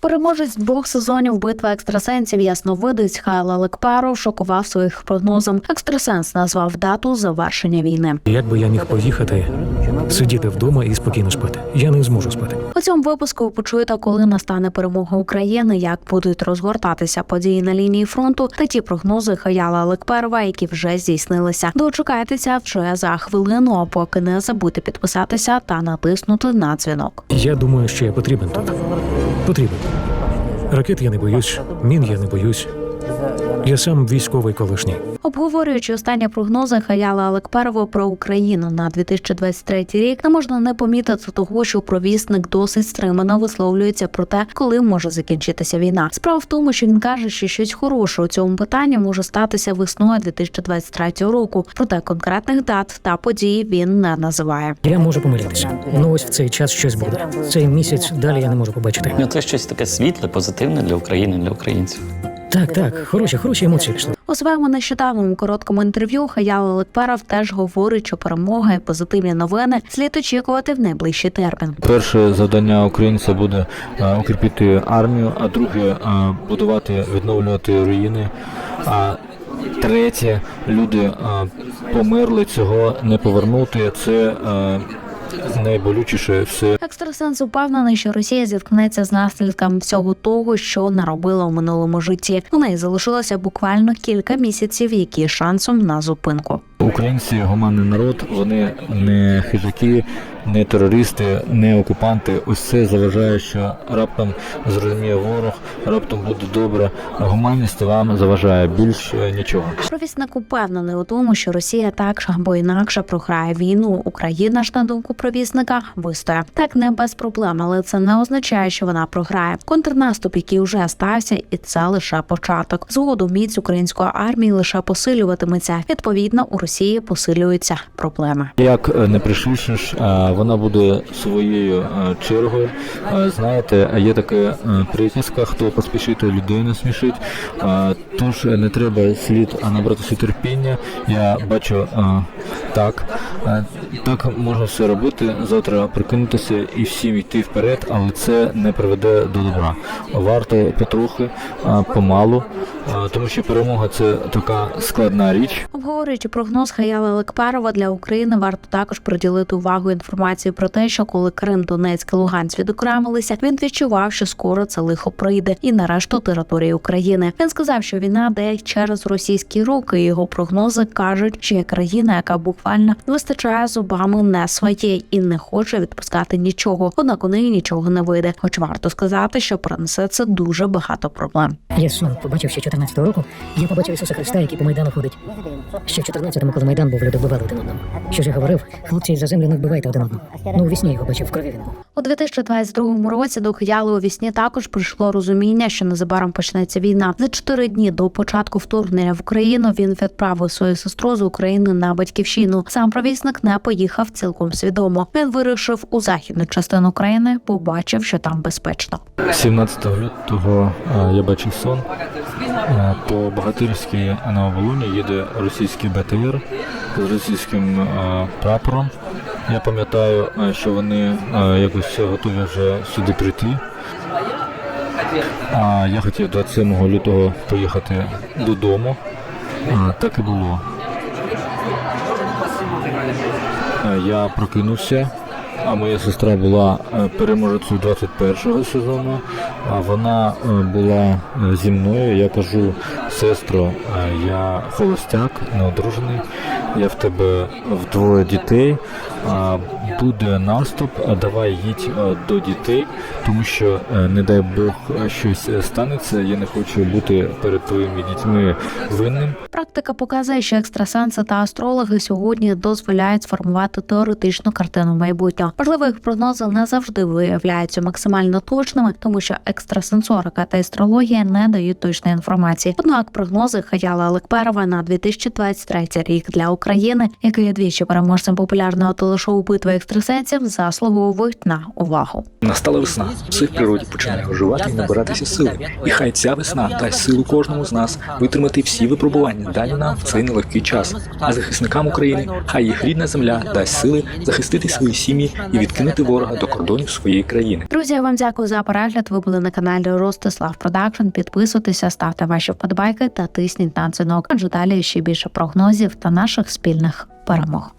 Переможець двох сезонів битви екстрасенсів ясновидець Хайло Лекперов шокував своїх прогнозом. Екстрасенс назвав дату завершення війни. Як би я міг поїхати, сидіти вдома і спокійно спати. Я не зможу спати. У цьому випуску ви почуєте, коли настане перемога України, як будуть розгортатися події на лінії фронту та ті прогнози Хаяла Лекперова, які вже здійснилися. Дочекайтеся вже за хвилину. А поки не забудьте підписатися та натиснути на дзвінок. Я думаю, що я потрібен тут. Потрібен. Ракет я не боюсь, мін я не боюсь. Я сам військовий колишній. Обговорюючи останні прогнози Хаяла Алекперова про Україну на 2023 рік, не можна не помітити того, що провісник досить стримано висловлюється про те, коли може закінчитися війна. Справа в тому, що він каже, що щось хороше у цьому питанні може статися весною 2023 року. Проте конкретних дат та подій він не називає. Я можу помилятися. Ну ось в цей час щось буде. Цей місяць далі я не можу побачити. Ну, це щось таке світле, позитивне для України, для українців. Так, так, хороші, хороші емоції пішли. У своєму нещодавньому короткому інтерв'ю Хаяла Лекперов теж говорить, що перемога і позитивні новини слід очікувати в найближчий термін. Перше завдання українця буде е, укріпити армію, а друге е, будувати, відновлювати руїни. А третє, люди е, померли, цього не повернути. Це найболючіше все Екстрасенс упевнений, що Росія зіткнеться з наслідками всього того, що наробила у минулому житті. У неї залишилося буквально кілька місяців, які шансом на зупинку. Українці гуманний народ, вони не хижаки, не терористи, не окупанти. Ось це заважає, що раптом зрозуміє ворог, раптом буде добре. Гуманність вам заважає більше нічого. Провісник упевнений у тому, що Росія так або інакше програє війну. Україна ж на думку провісника вистоє. Так не без проблем, але це не означає, що вона програє. Контрнаступ, який вже стався, і це лише початок. Згодом міць української армії лише посилюватиметься. Відповідно, у Росії посилюються проблеми. Як не пришвидшиш, вона буде своєю е, чергою. Е, Знаєте, є така е, хто поспішить, той людей не смішить. Е, Тож не треба слід набратися терпіння. Я бачу так. Так можна все робити. Завтра прикинутися і всім йти вперед, але це не приведе до добра. Варто потрохи, помалу, тому що перемога це така складна річ. Обговорюючи прогноз Хаяла Лекперова для України, варто також приділити увагу інформації про те, що коли Крим, Донецьк і Луганськ відокремилися, він відчував, що скоро це лихо прийде і на решту території України. Він сказав, що війна де через російські руки. Його прогнози кажуть, що є країна, яка буквально вистачає зубами не своє і не хоче відпускати нічого. Однак у неї нічого не вийде. Хоч варто сказати, що принесе це дуже багато проблем. Я сон побачив ще 14-го року. Я побачив Ісуса Христа, який по майдану ходить. Ще в 14-му, коли майдан був, люди вбивали один одного. Що ж я говорив, хлопці за землю не вбивайте один одного. Ну, у вісні його бачив, в крові він був. У 2022 році до Хияли у вісні також прийшло розуміння, що незабаром почнеться війна. За чотири дні до початку вторгнення в Україну він відправив свою сестру з України на батьківщину. Сам провісник не поїхав цілком свідомо. Він вирішив у західну частину країни, побачив, що там безпечно. 17 лютого е, я бачив сон. Е, По Богатирській на оболоні їде російський БТР з російським е, прапором. Я пам'ятаю, що вони якось готові вже сюди прийти. А я хотів 27 лютого поїхати додому. А, Так і було. Я прокинувся, а моя сестра була е, переможецею 21-го сезону. А вона е, була е, зі мною. Я кажу, сестро, е, я холостяк, неодружений. Я в тебе вдвоє дітей. Буде наступ, давай їдь до дітей, тому що е, не дай Бог щось е, станеться. Я не хочу бути перед твоїми дітьми винним. Практика показує, що екстрасенси та астрологи сьогодні дозволяють сформувати теоретичну картину майбутнього. Можливо, їх прогнози не завжди виявляються максимально точними, тому що екстрасенсорика та астрологія не дають точної інформації. Однак прогнози Хаяла Алекперова на 2023 рік для України, який є двічі переможцем популярного телешоу Битва екстрасенсів заслуговують на увагу. Настала весна, все в природі починає оживати і набиратися сили. І хай ця весна дасть силу кожному з нас витримати всі випробування, дані нам в цей нелегкий час. А захисникам України хай їх рідна земля дасть сили захистити свої сім'ї і відкинути ворога до кордонів своєї країни. Друзі, я вам дякую за перегляд. Ви були на каналі Ростислав Продакшн. Підписуйтеся, ставте ваші вподобайки та тисніть на дзвінок. Адже далі ще більше прогнозів та наших спільних перемог.